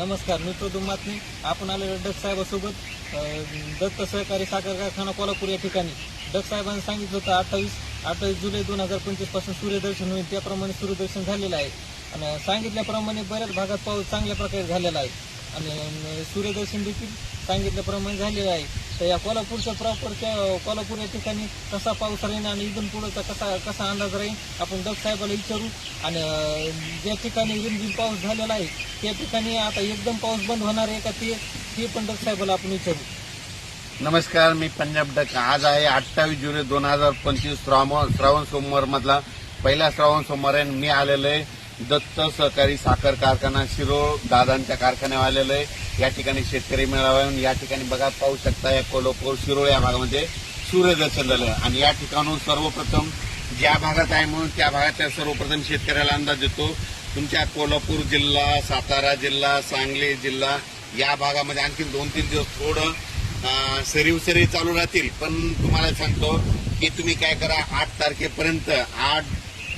नमस्कार मी प्रदूम मातनी आपण आलेलो डक साहेबासोबत. दत्त सहकारी साखर कारखाना कोल्हापूर या ठिकाणी. डक साहेबांनी सांगितलं होतं अठ्ठावीस अठ्ठावीस जुलै दोन हजार पंचवीसपासून सूर्यदर्शन होईल. त्याप्रमाणे सूर्यदर्शन झालेलं आहे. आणि सांगितल्याप्रमाणे बऱ्याच भागात पाऊस चांगल्या प्रकारे झालेला आहे. आणि सूर्यदर्शन देखील सांगितल्याप्रमाणे झालेलं आहे. तर या कोल्हापूरच्या प्रॉपरच्या कोल्हापूर या ठिकाणी कसा पाऊस राहील आणि इथून पुढचा कसा कसा अंदाज राहील आपण डग साहेबाला विचारू. आणि ज्या ठिकाणी रिमझिम पाऊस झालेला आहे त्या ठिकाणी आता एकदम पाऊस बंद होणार आहे का ते ते पण डग साहेबाला आपण विचारू. नमस्कार मी पंजाब डक. आज आहे अठ्ठावीस जुलै दोन हजार पंचवीस श्रावण श्रावण सोमवार मधला पहिला श्रावण सोमवार आहे आणि मी आलेलो आहे दत्त सहकारी साखर कारखाना शिरोळ दादांच्या कारखान्यावर आहे. या ठिकाणी शेतकरी मेळावा आहे या ठिकाणी बघा पाहू शकता या कोल्हापूर शिरोळ या भागामध्ये सूर्यदर्शन झालं आणि या ठिकाणून सर्वप्रथम ज्या भागात आहे म्हणून त्या भागातल्या सर्वप्रथम शेतकऱ्याला अंदाज देतो तुमच्या कोल्हापूर जिल्हा सातारा जिल्हा सांगली जिल्हा या भागामध्ये आणखी दोन तीन दिवस थोडं अं, सरीव सरी चालू राहतील. पण तुम्हाला सांगतो की तुम्ही काय करा आठ तारखेपर्यंत आठ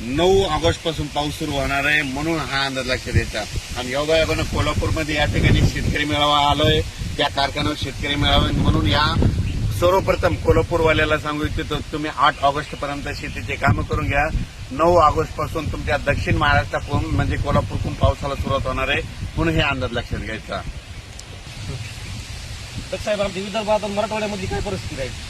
नऊ ऑगस्टपासून पाऊस सुरू होणार आहे म्हणून हा अंदाज लक्षात यायचा आणि योगायोगानं कोल्हापूरमध्ये या ठिकाणी शेतकरी मेळावा आलोय. त्या कारखान्यावर शेतकरी मेळावा म्हणून या सर्वप्रथम कोल्हापूरवाल्याला सांगू इच्छितो तुम्ही आठ ऑगस्ट पर्यंत शेतीचे कामं करून घ्या. नऊ ऑगस्टपासून तुमच्या दक्षिण महाराष्ट्राकडून म्हणजे कोल्हापूरकडून पावसाला सुरुवात होणार आहे. म्हणून हे अंदाज लक्षात घ्यायचा. साहेब आमच्या विदर्भात मराठवाड्यामध्ये काय परिस्थिती राहील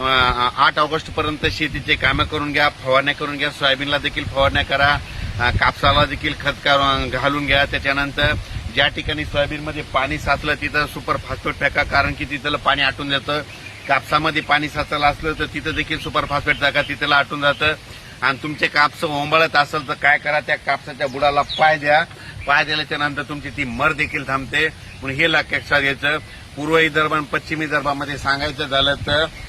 आठ ऑगस्ट पर्यंत शेतीचे कामं करून घ्या फवारण्या करून घ्या सोयाबीनला देखील फवारण्या करा कापसाला देखील खत घालून घ्या. त्याच्यानंतर ज्या ठिकाणी सोयाबीनमध्ये पाणी साचलं तिथं सुपर फॉस्फेट टाका कारण की तिथलं पाणी आटून जातं. कापसामध्ये पाणी साचलं असलं तर तिथं देखील सुपर फॉस्फेट टाका तिथलं आटून जातं. आणि तुमचे कापस ओंबळत असेल तर काय करा त्या कापसाच्या बुडाला पाय द्या. पाय दिल्याच्या नंतर तुमची ती मर देखील थांबते. म्हणून हे लक्षात घ्यायचं. पूर्व विदर्भ आणि पश्चिम विदर्भामध्ये सांगायचं झालं तर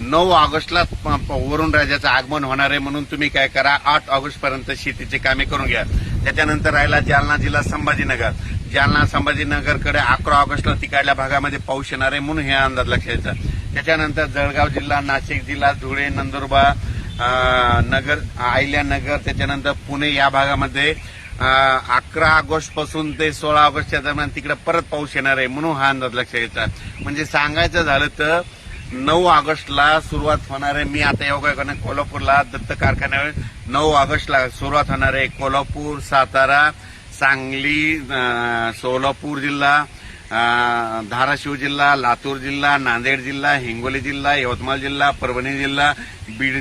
नऊ ऑगस्टला प- प- वरुण राजाचं आगमन होणार आहे म्हणून तुम्ही काय करा आठ ऑगस्ट पर्यंत शेतीची कामे करून घ्या. त्याच्यानंतर राहिला जालना जिल्हा संभाजीनगर. जालना संभाजीनगरकडे अकरा ऑगस्टला तिकडल्या भागामध्ये पाऊस येणार आहे म्हणून हे अंदाज लक्षात त्याच्यानंतर जळगाव जिल्हा नाशिक जिल्हा धुळे नंदुरबार नगर अहिल्यानगर त्याच्यानंतर पुणे या भागामध्ये अकरा ऑगस्टपासून ते सोळा ऑगस्टच्या दरम्यान तिकडे परत पाऊस येणार आहे म्हणून हा अंदाज लक्षात घ्यायचा म्हणजे सांगायचं झालं तर नऊ ऑगस्टला सुरुवात होणार आहे. मी आता योगायोगाने कोल्हापूरला दत्त कारखान्यावर नऊ ऑगस्टला सुरुवात होणार आहे. कोल्हापूर सातारा सांगली सोलापूर जिल्हा धाराशिव जिल्हा लातूर जिल्हा नांदेड जिल्हा हिंगोली जिल्हा यवतमाळ जिल्हा परभणी जिल्हा बीड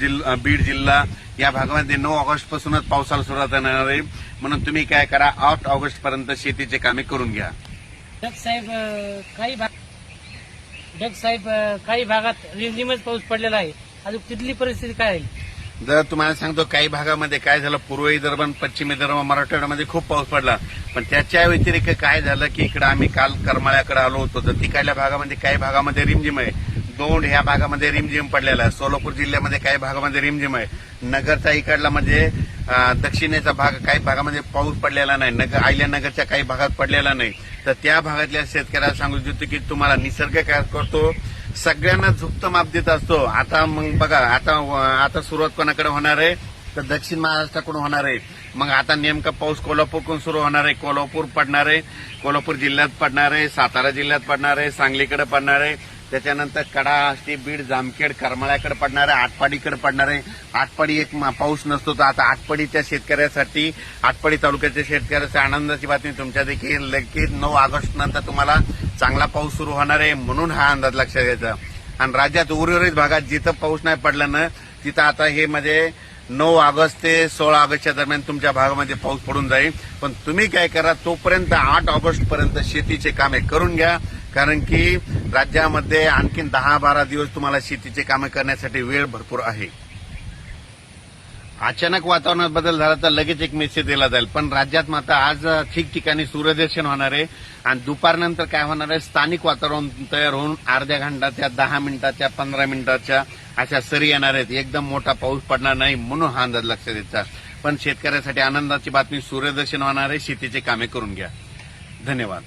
जिल्हा बीड जिल्हा. या भागामध्ये नऊ ऑगस्ट पासूनच पावसाला सुरुवात होणार आहे. म्हणून तुम्ही काय करा आठ ऑगस्ट पर्यंत शेतीचे कामे करून घ्या. साहेब काही भाग डग साहेब काही भागात रिमझिमच पाऊस पडलेला आहे. अजून तिथली परिस्थिती काय आहे जर तुम्हाला सांगतो काही भागामध्ये काय झालं पूर्व विदर्भ पश्चिम विदर्भ मराठवाड्यामध्ये खूप पाऊस पडला. पण त्याच्या व्यतिरिक्त काय झालं की इकडे आम्ही काल करमाळ्याकडे आलो होतो. तर तिकडल्या भागामध्ये काही भागामध्ये रिमझिम आहे. दोंड ह्या भागामध्ये रिमझिम पडलेला आहे. सोलापूर जिल्ह्यामध्ये काही भागामध्ये रिमझिम आहे. नगरचा इकडला म्हणजे दक्षिणेचा भाग काही भागामध्ये पाऊस पडलेला नाही. नगर आयल्यानगरच्या काही भागात पडलेला नाही. तर त्या भागातल्या शेतकऱ्याला सांगू इच्छितो की तुम्हाला निसर्ग काय करतो. सगळ्यांना झुकतं माप देत असतो. आता मग बघा आता आता सुरुवात कोणाकडे होणार आहे? तर दक्षिण महाराष्ट्राकडून होणार आहे. मग आता नेमका पाऊस कोल्हापूरकडून सुरू होणार आहे. कोल्हापूर पडणार आहे. कोल्हापूर जिल्ह्यात पडणार आहे. सातारा जिल्ह्यात पडणार आहे. सांगलीकडे पडणार आहे. त्याच्यानंतर कडा आष्टी बीड जामखेड करमाळ्याकडे पडणार आहे आटपाडीकडे पडणार. आहे आटपाडी एक पाऊस नसतो तर आता आटपाडीच्या शेतकऱ्यासाठी आटपाडी तालुक्याच्या शेतकऱ्यासाठी आनंदाची बातमी तुमच्या देखील. लगेच नऊ ऑगस्ट नंतर तुम्हाला चांगला पाऊस सुरू होणार आहे म्हणून हा अंदाज लक्षात घ्यायचा. आणि राज्यात उर्वरित भागात जिथं पाऊस नाही पडला ना तिथं आता हे म्हणजे नऊ ऑगस्ट ते सोळा ऑगस्टच्या दरम्यान तुमच्या भागामध्ये पाऊस पडून जाईल. पण तुम्ही काय करा तोपर्यंत आठ ऑगस्ट पर्यंत शेतीचे कामे करून घ्या. कारण की राज्यामध्ये आणखीन दहा बारा दिवस तुम्हाला शेतीचे कामे करण्यासाठी वेळ भरपूर आहे. अचानक वातावरणात बदल झाला तर लगेच एक मेसेज दिला जाईल. पण राज्यात मात्र आज ठिकठिकाणी सूर्यदर्शन होणार आहे आणि दुपारनंतर काय होणार आहे? स्थानिक वातावरण तयार होऊन अर्ध्या घंटाच्या दहा मिनिटाच्या पंधरा मिनिटाच्या अशा सरी येणार आहेत. एकदम मोठा पाऊस पडणार नाही म्हणून हा अंदाज लक्षात द्यायचा पण शेतकऱ्यासाठी आनंदाची बातमी सूर्यदर्शन होणार आहे. शेतीचे कामे करून घ्या. धन्यवाद.